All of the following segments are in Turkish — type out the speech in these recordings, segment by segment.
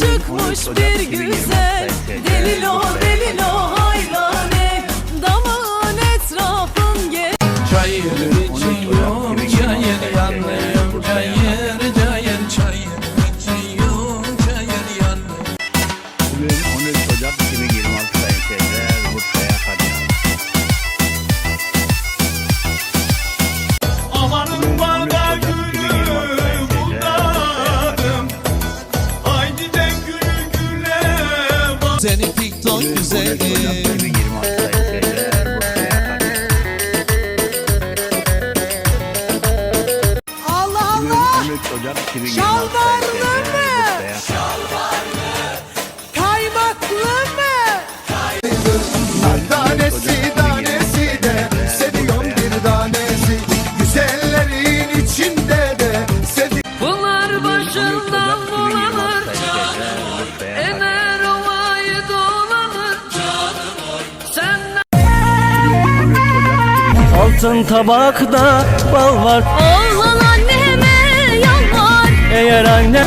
çıkmış bir güzel Delil o delil o haylane. Damağın etrafın gel Çayırın Kalsın tabakta bal var. Oğlan anneme yalvar Eğer anne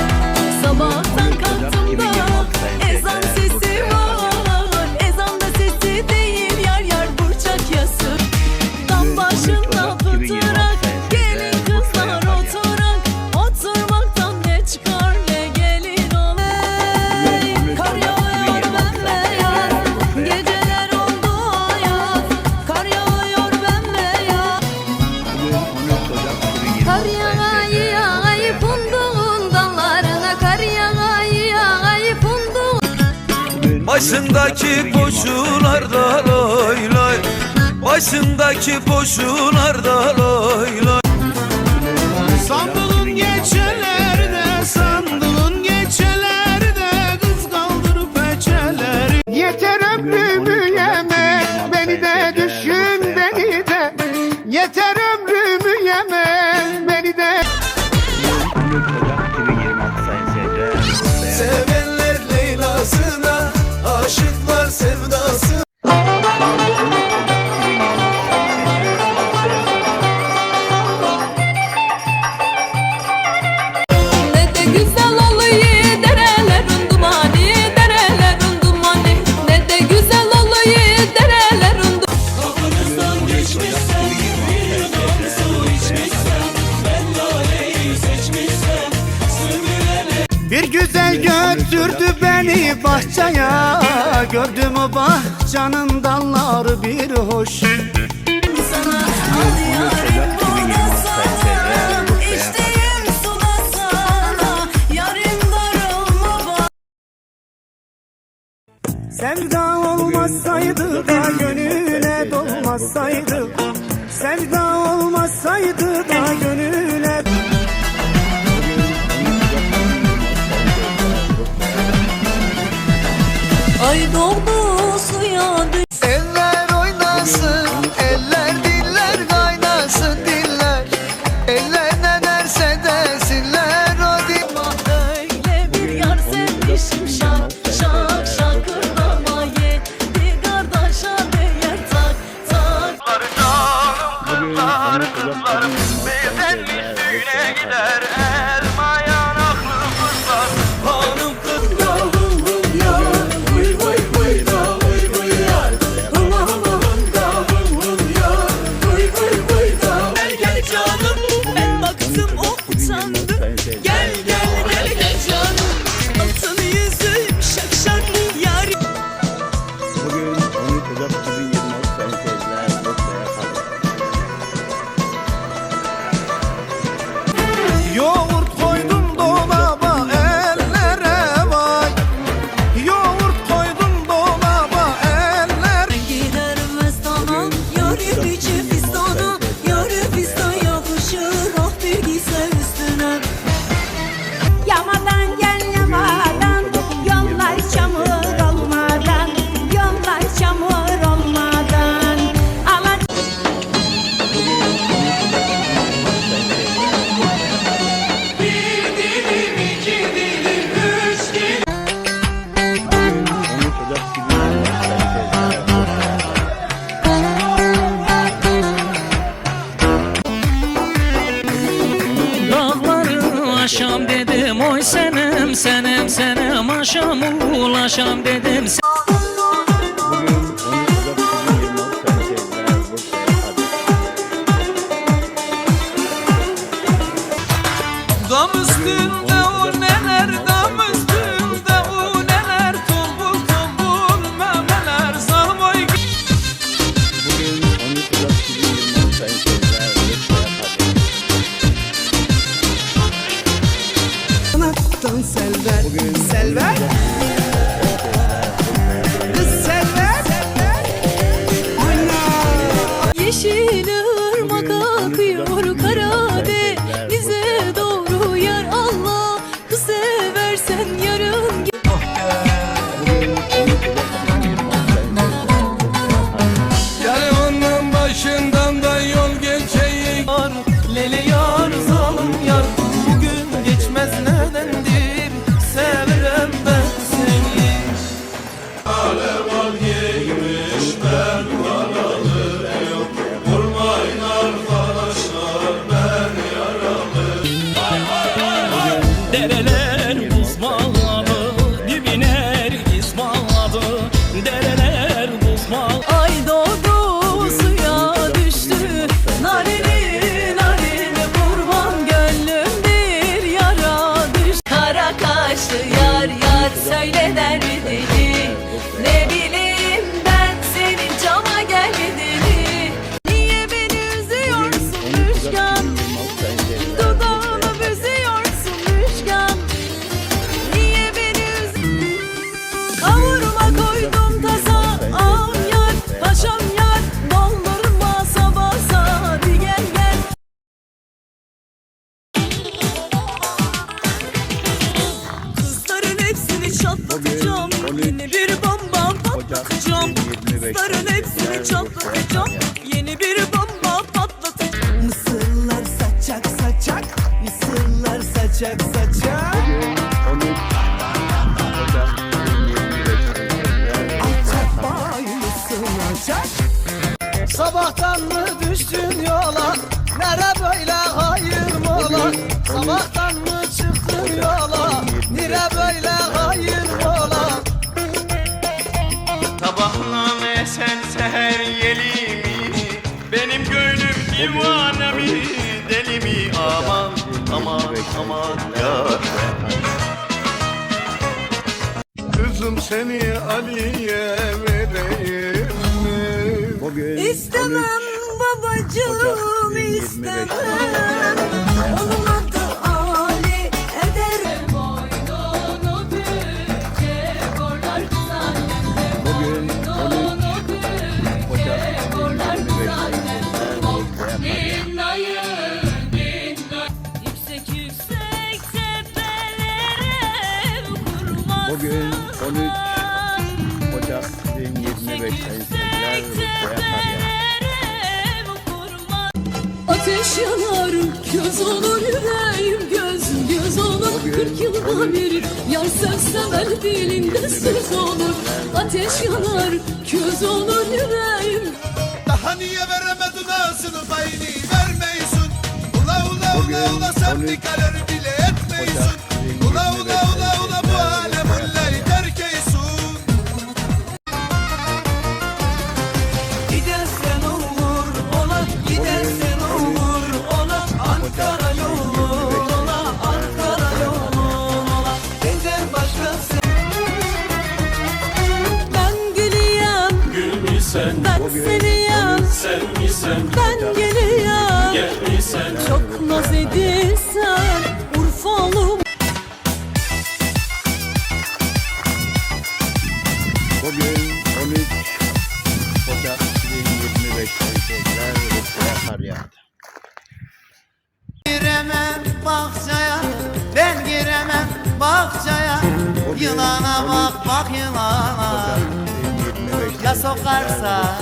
Başındaki boşularda lay lay Başındaki boşularda lay aşıklar sevdası. güzel götürdü beni bahçaya Gördüm o bahçanın dalları bir hoş. Sana al yarim suda sana Yarim darılma Sevda olmasaydı da gönüle dolmasaydı. Sevda olmasaydı da gönüle 咚咚。ulaşam dedim oy senem senem senem. Aşam ulaşam dedim sen... So you Yeni bir bomba patlatacağım Kızların hepsini çatlatacağım. Benim gönlüm divane mi deli mi? Aman aman aman ya Kızım seni Ali'ye vereyim mi? İstemem babacığım istemem. Onunla ateş yanar Göz olur yüreğim göz göz olur Kırk yılda bir yar sevsemen dilinde söz olur. Ateş yanar göz olur yüreğim. Daha niye veremedin ağzını bayını vermeysin Ula ula ula ula sen bir karar bile etmeysin Ula ula ula Haydi sen Urfalı Bugün 13 Ocak 2025 Tekrar Urfa'ya kar yağdı. Giremem bahçeye Ben giremem bahçeye Yılana bak bak yılana. Ya sokarsa?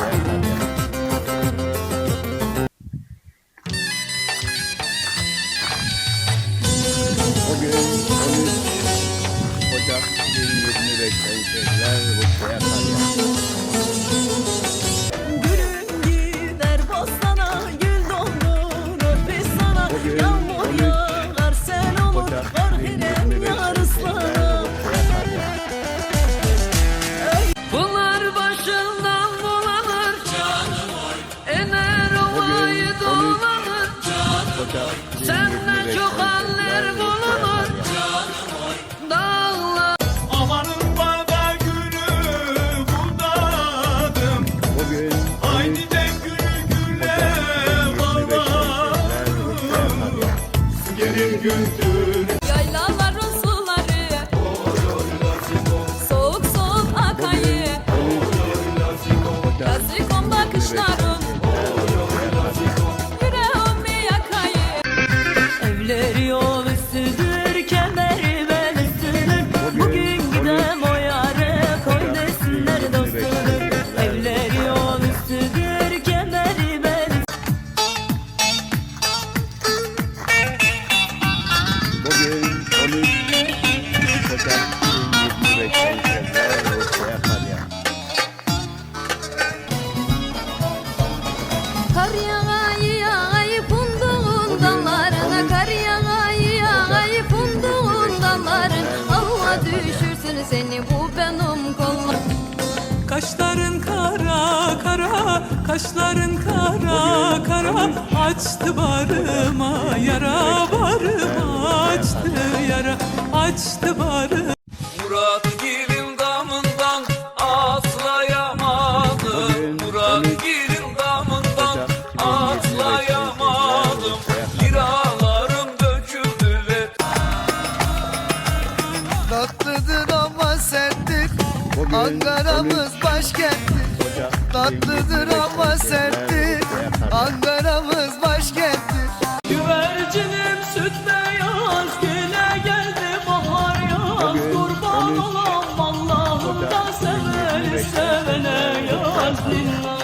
Seni bu benim kollarım Kaşların kara kara, kaşların kara kara. Açtı barıma yara, barıma açtı yara Açtı barıma Murat Ocak Tatlıdır ama serttir Ankara'mız başkenttir Güvercinim süt beyaz Güne geldi bahar yaz. Kurban olam Allah'ım da seveni sevene yaz. Dinle